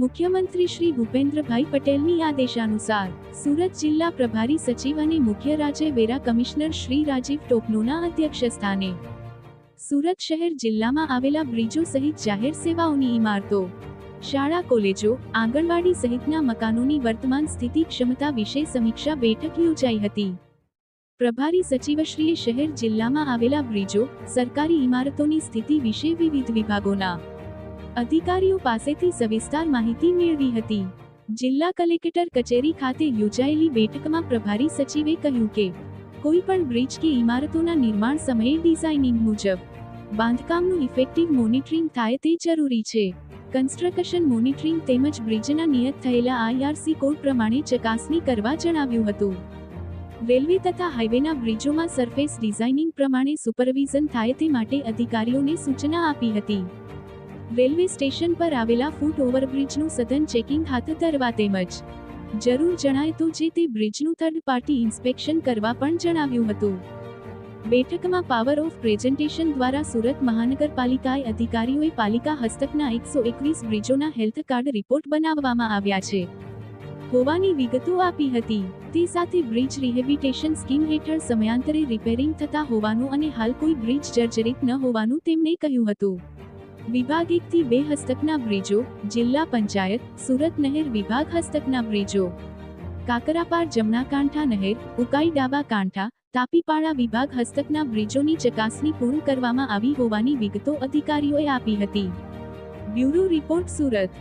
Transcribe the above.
મુખ્યમંત્રી શ્રી ભૂપેન્દ્રભાઈ પટેલની આદેશાનુસાર સુરત જિલ્લા પ્રભારી સચિવ અને મુખ્ય રાજ્ય વેરા કમિશનર શ્રી રાજીવ ટોપનોના અધ્યક્ષસ્થાને. સુરત શહેર જિલ્લામાં આવેલા બ્રિજો સહિત જાહેર સેવાઓની ઇમારતો, શાળા કોલેજો, આંગણવાડી સહિતના મકાનોની વર્તમાન સ્થિતિ ક્ષમતા વિશે સમીક્ષા બેઠક યોજાઈ હતી. પ્રભારી સચિવશ્રીએ શહેર જિલ્લામાં આવેલા બ્રિજો, સરકારી ઇમારતોની સ્થિતિ વિશે વિવિધ વિભાગોના અધિકારીઓ પાસેથી સવિસ્તાર માહિતી મેળવી હતી. જિલ્લા કલેક્ટર કચેરી ખાતે યોજાયેલી બેઠકમાં પ્રભારી સચિવે કહ્યું કે કોઈ પણ બ્રિજ કે ઇમારતોના નિર્માણ સમયે ડિઝાઇનિંગ મુજબ, બાંધકામનું ઇફેક્ટિવ મોનિટરિંગ થાય તે જરૂરી છે. કન્સ્ટ્રક્શન મોનિટરિંગ તેમજ બ્રિજના નિયત થયેલા આઈઆરસી કોડ પ્રમાણે ચકાસણી કરવા જણાવ્યું હતું. રેલવે તથા હાઈવેના બ્રિજોમાં સરફેસ ડિઝાઇનિંગ પ્રમાણે સુપરવિઝન થાય તે માટે અધિકારીઓને સૂચના આપી હતી. રેલવે સ્ટેશન પર આવેલા ફૂટ ઓવરબ્રિજનું સઘન ચેકિંગ હાથ ધરવા તેમજ જરૂર જણાય તો જે તે બ્રિજનું થર્ડ પાર્ટી ઇન્સ્પેક્શન કરવા પણ જણાવ્યું હતું. બેઠકમાં પાવર ઓફ પ્રેઝન્ટેશન દ્વારા સુરત મહાનગરપાલિકાએ અધિકારીઓએ પાલિકા હસ્તકના એકસો એકવીસ બ્રિજોના હેલ્થ કાર્ડ રિપોર્ટ બનાવવામાં આવ્યા છે. હોવાની વિગતો આપી હતી. તે સાથે બ્રિજ રિહેબિટેશન સ્કીમ હેઠળ સમયાંતરે રિપેરિંગ થતા હોવાનું અને હાલ કોઈ બ્રિજ જર્જરિત ન હોવાનું તેમણે કહ્યું હતું. વિભાગ એકથી બે હસ્તકના બ્રિજો, જિલ્લા પંચાયત, સુરત નહેર વિભાગ હસ્તકના બ્રિજો. કાકરાપાર જમણા કાંઠા નહેર ઉકાઈ ડાબા કાંઠા, તાપીપાડા વિભાગ હસ્તકના બ્રિજોની ચકાસણી પૂર્ણ કરવામાં આવી હોવાની વિગતો અધિકારીઓએ આપી હતી. Bureau report Surat.